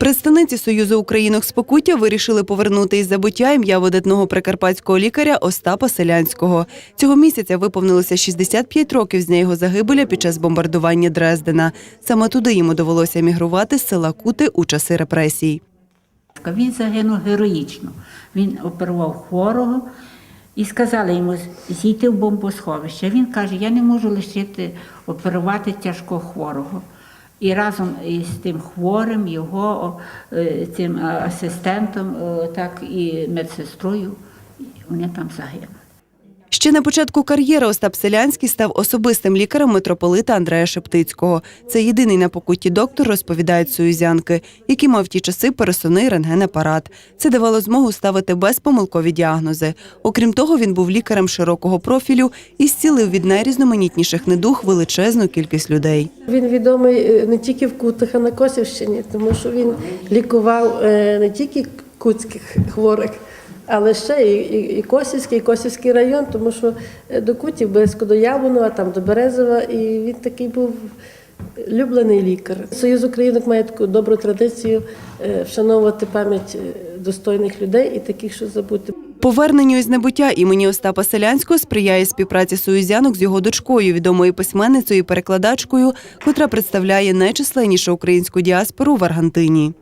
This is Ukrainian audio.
Представниці Союзу українок з Покуття вирішили повернути із забуття ім'я видатного прикарпатського лікаря Остапа Селянського. Цього місяця виповнилося 65 років з дня його загибеля під час бомбардування Дрездена. Саме туди йому довелося емігрувати з села Кути у часи репресій. Він загинув героїчно. Він оперував хворого і сказали йому зійти в бомбосховище. Він каже: Я не можу лишити оперувати тяжко хворого. І разом із тим хворим, його е, цим асистентом, е, так і медсестрою, вони там загинули. Ще на початку кар'єри Остап Селянський став особистим лікарем митрополита Андрея Шептицького. Це єдиний на покутті доктор, розповідають союзянки, який мав в ті часи пересувний рентген-апарат. Це давало змогу ставити безпомилкові діагнози. Окрім того, він був лікарем широкого профілю і зцілив від найрізноманітніших недуг величезну кількість людей. Він відомий е, не тільки в Кутах, а на Косівщині, тому що він лікував е, не тільки кутських хворих, але ще і, і, і Косівський, і Косівський район, тому що е, до Кутів близько до Яблунова, там до Березова, і він такий був люблений лікар. Союз українок має таку добру традицію е, вшановувати пам'ять е, достойних людей і таких, що забути. Поверненню із небуття імені Остапа Селянського сприяє співпраці союзянок з його дочкою, відомою письменницею і перекладачкою, котра представляє найчисленнішу українську діаспору в Аргентині.